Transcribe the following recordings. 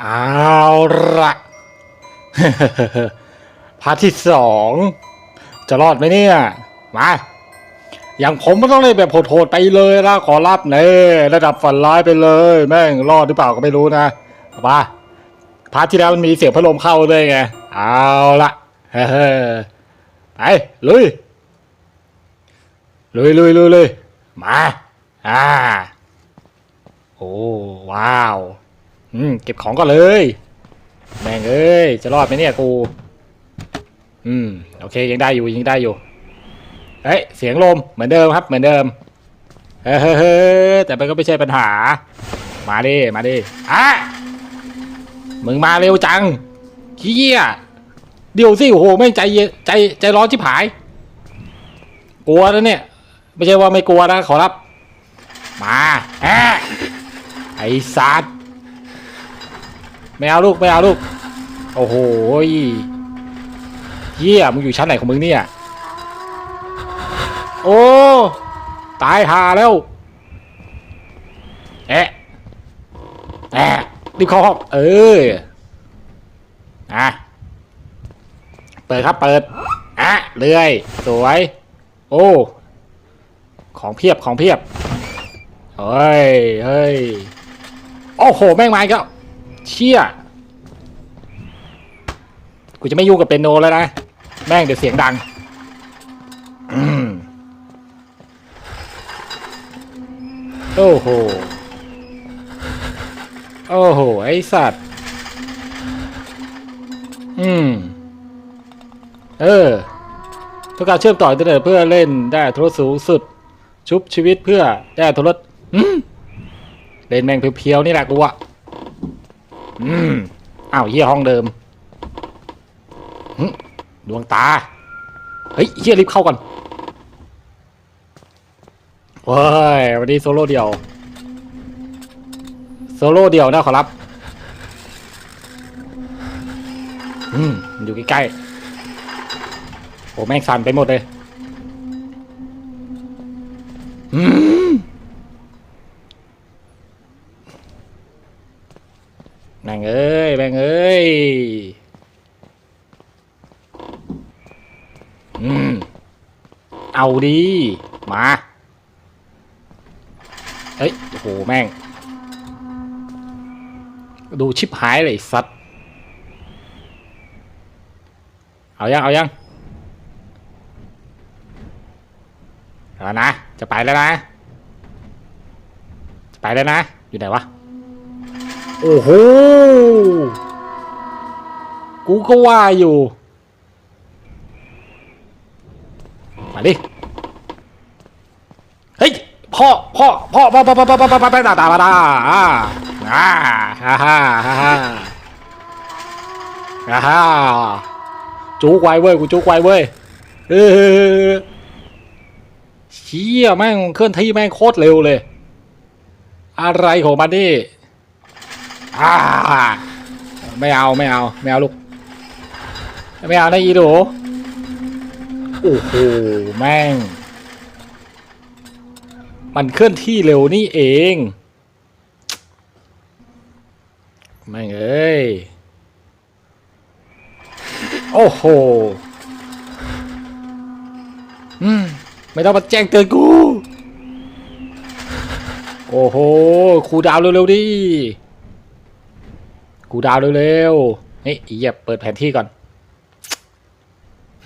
เอาละพาร์ทที่สองจะรอดไหมเนี่ย มา อย่างผมไม่ต้องเล่นแบบโหดๆไปเลยนะขอรับเน่ระดับฝันร้ายไปเลย แม่งรอดหรือเปล่าก็ไม่รู้นะมาพาร์ทที่แล้วมันมีเสียงพัดลมเข้าด้วยไง เอาละเฮ้ไปลุย ลุยลุยลุยลุยมา อ่า โอ้ว้าว อืมเก็บของก่อนเลย แม่งเอ้ย จะรอดไหมเนี่ยกู อืม โอเค ยังได้อยู่ยังได้อยู่เฮ้ย เสียงลมเหมือนเดิมครับ เหมือนเดิมเฮ้ยเฮ้ยแต่มันก็ไม่ใช่ปัญหา มาดิ มาดิ อะ มึงมาเร็วจังเฮียเดี๋ยวสิโอ้โหแม่งใจเย็นใจใจร้อนชิบหาย กลัวนะเนี่ย ไม่ใช่ว่าไม่กลัวนะขอรับ มาแอะไอ้สัตว์ ไม่เอาลูกไม่เอาลูก โอ้โหเฮียมึงอยู่ชั้นไหนของมึงเนี่ย โอ้ตายหาแล้วแอะแอะรีบเข้าห้องเอออะเปิดครับเปิดอะเรื่อยสวย โอ้ของเพียบของเพียบเฮ้ยเฮ้ยโอ้โห แม่งมาอีก็ เชี่ย กูจะไม่ยุ่งกับเปียโนแล้วนะ แม่งเดี๋ยวเสียงดัง โอ้โห โอ้โห ไอสัตว์ อืม เออต้องการเชื่อมต่ออินเทอร์เน็ตเพื่อเล่นได้อัตรสสูงสุด ชุบชีวิตเพื่อได้อัตรสเล่นแม่งเพียวๆนี่แหละกูอะ อืมอ้าวเฮียห้องเดิมดวงตา เฮ้ยเฮียรีบเข้าก่อนเฮ้ยวันนี้โซโล่เดียว โซโล่เดียวนะขอรับ อืมอยู่ใกล้ๆโอ้แม่งสั่นไปหมดเลย อืม แม่งเอ้ยแม่งเอ้ย อืม เอาดี มา เฮ้ย โอ้โห แม่ง ดูชิปหายเลยสัตว์ เอายัง เอายังเอานะ จะไปแล้วนะ จะไปแล้วนะ อยู่ไหนวะ โอ้โห กูก็ว่าอยู่ มาดิเฮ้ยพ่อพ่อพ่อพ่อพ่อพ่อพ่อพ่อพ่อพ่อพ่อตาตาตาอ่าอ่าฮ่าฮ่าฮ่าฮ่าฮ่าฮ่าจุกไวเว้ยกูจุกไวเว้ยเออเชี่ยแม่งเคลื่อนที่แม่งโคตรเร็วเลย อะไรของมันนี่อ่าไม่เอาไม่เอาไม่เอาลูกไม่เอานะอีดู โอ้โหแม่ง มันเคลื่อนที่เร็วนี่เอง แม่งเอ้ย โอ้โห อืม ไม่ต้องมาแจ้งเตือนกู โอ้โหครูดาวเร็วๆดิกูดาวเร็วๆเฮ้ยอีเหยียบเปิดแผนที่ก่อน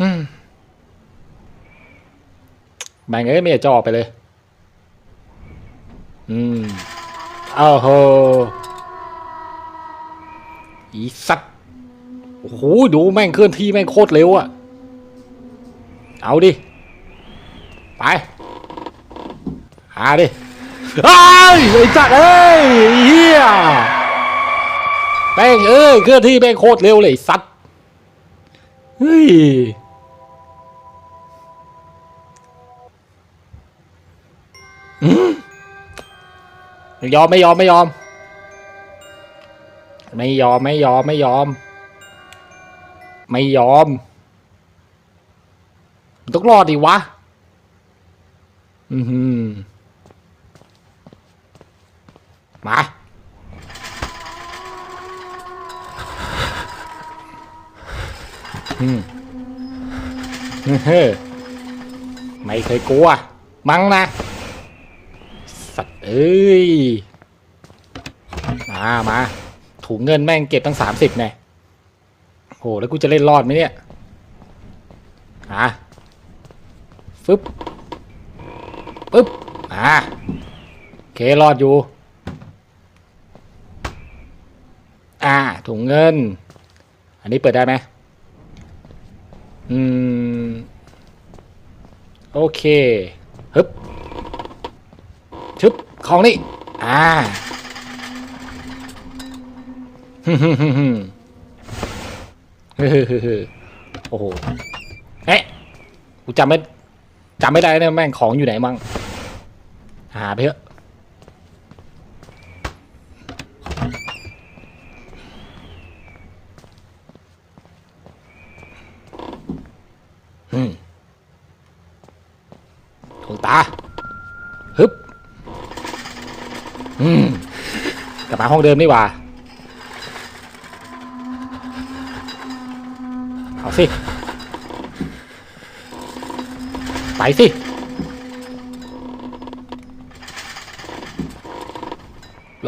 ฮึม แม่งเอ้ยไม่อยากจะออกไปเลย อืมอ้าวโหอีสัตว์โอ้โหดูแม่งเคลื่อนที่แม่งโคตรเร็วอะเอาดิ ไปหาดิไอ้ไอ้สัตเอ้ยเฮียแม่งเอ้ยเคลื่อนที่แม่งโคตรเร็วเลยสัตว์เฮ้ย ไยอมไม่ยอมไม่ยอม ไม่ยอมไม่ยอมไม่ยอม ไม่ยอมต้องรอดดิวะ อืมมาไม่เคยกลัว มั้งนะ เอ้ย มามาถุงเงินแม่งเก็บตั้งสามสิบแน่โหแล้วกูจะเล่นรอดไหมเนี่ยอะฟึบปึ๊บอะโอเครอดอยู่ อ่า ถุงเงิน อันนี้เปิดได้ไหมอืม โอเค ฮึบชึบ ของนี่ อ่าฮึฮึฮึฮึฮึฮึโอ้โหเอ๊ะกูจำไม่จำไม่ได้เนี่ยแม่งของอยู่ไหนมั่งหาไปเถอะาห้องเดิมนี่ว่า เอาสิ ไปสิ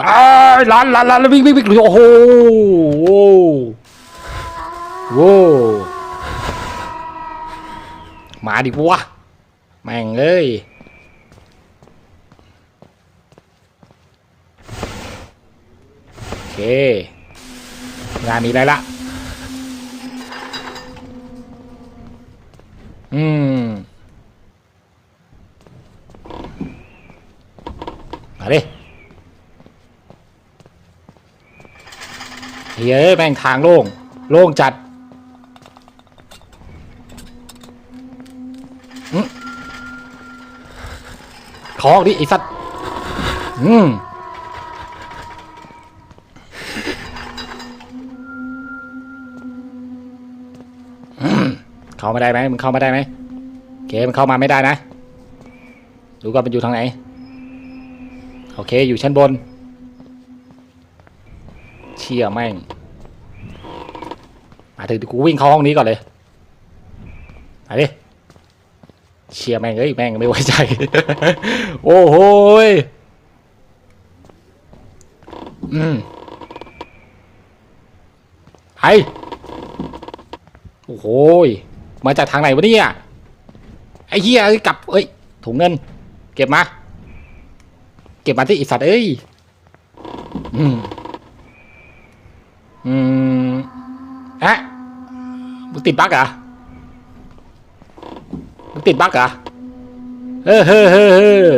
ลานลานลานล้านวิ่งวิ่งวิ่งโอ้โหโว้มาดิวะ แม่งเอ้ย โอ เค งานมีอะไรละอืมมาดิเฮ้ยแม่งทางโล่ง โล่งจัดอขอออกดิไอ้สัตว์ อืม เข้ามาได้ไหมมึงเข้ามาได้ไหมโอเคมันเข้ามาไม่ได้นะดูก่อนมันอยู่ทางไหนโอเคอยู่ชั้นบน เชี่ยแม่งมาถึงกูวิ่งเข้าห้องนี้ก่อนเลยมาดิเชี่ยแม่งเอ้ยแม่งไม่ไว้ใจ โอ้โหยอืมไอโอ้โหย มาจากทางไหนวะเนี่ยไอ้เหี้ยกลับเอ้ยถุงเงิน เก็บมา เก็บมาที่อีสัตว์เอ้ยอืมอืมอะมึงติดบั๊กเหรอมึงติดบั๊กเหรอเฮ้อเฮ้อเฮ้อเฮ้อ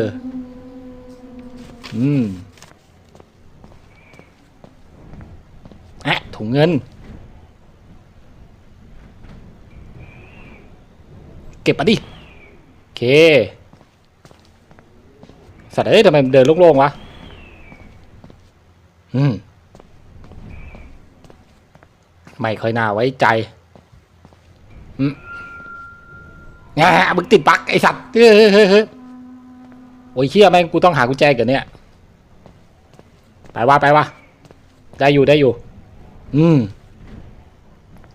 อืมอะถุงเงิน ก็บมาดิโอเคสัตว์เอ้ยทำไมเดินโล่งๆวะอืมไม่ค่อยน่าไว้ใจอืมแง่มึงติดปักไอสัตว์เฮ้ยเฮ้ยเฮ้ยโอ้ยเชี่ยแม่งกูต้องหากุญแจกันเนี่ยไปว่าไปว่าได้อยู่ได้อยู่ อืม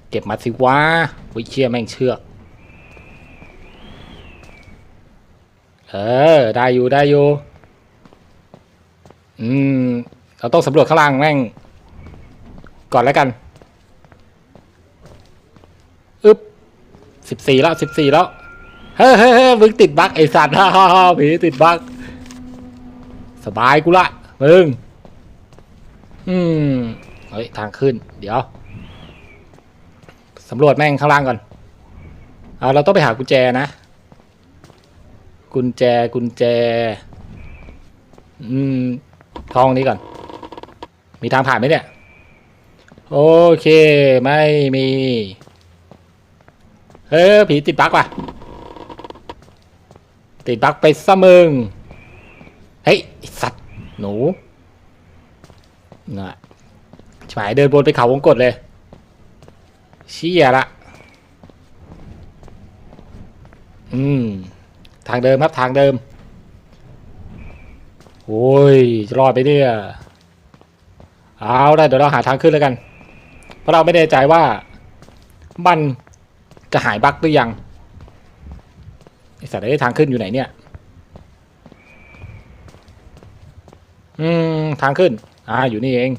เก็บมาสิวะโอ้ยเชี่ยแม่งเชือก เออ ได้อยู่ได้อยู่ อืม เราต้องสำรวจข้างล่างแม่ง ก่อนแล้วกัน อึ๊บสิบสี่แล้วสิบสี่แล้วเฮ้ยเฮ้ยเฮ้ยมึงติดบั๊กไอสัตว์ฮ่าฮ่าฮ่าผีติดบั๊กสบายกูละมึง อืม เฮ้ย ทางขึ้น เดี๋ยว สำรวจแม่งข้างล่างก่อน เอาเราต้องไปหากุญแจนะ กุญแจกุญแจ อืมห้องนี้ก่อน มีทางผ่านไหมเนี่ย โอเค ไม่มี เฮ้ยผีติดบั๊กว่ะ ติดบั๊กไปซะมึง เฮ้ยสัตว์ หนูน่ะฉายเดินบนไปเขาวงกดเลย เชี่ยละ อืม ทางเดิมครับทางเดิม โอ้ยจะรอดไปเนี่ยเอาได้เดี๋ยวเราหาทางขึ้นแล้วกัน เพราะเราไม่แน่ใจว่า มันจะหายบั๊กหรือยังไอสัตว์ได้ทางขึ้นอยู่ไหนเนี่ย อืมทางขึ้น อ่าอยู่นี่เอง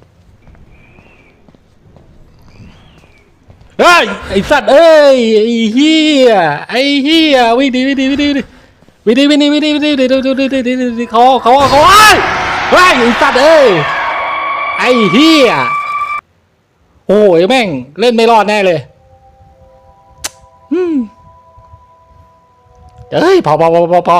เฮ้ยไอสัตว์เอ้ยไอเฮียไอเฮียวิ่งดีวิ่งดีวิ่งดี วินนี่วินนี่วินนี่วินนี่วินนี่วินนี่วินนี่เขาเขาเขาไอ้ไอ้สัตว์เอ้ยไอ้เฮียโอ้ยแม่งเล่นไม่รอดแน่เลยเฮ้ยพอพอพอพอ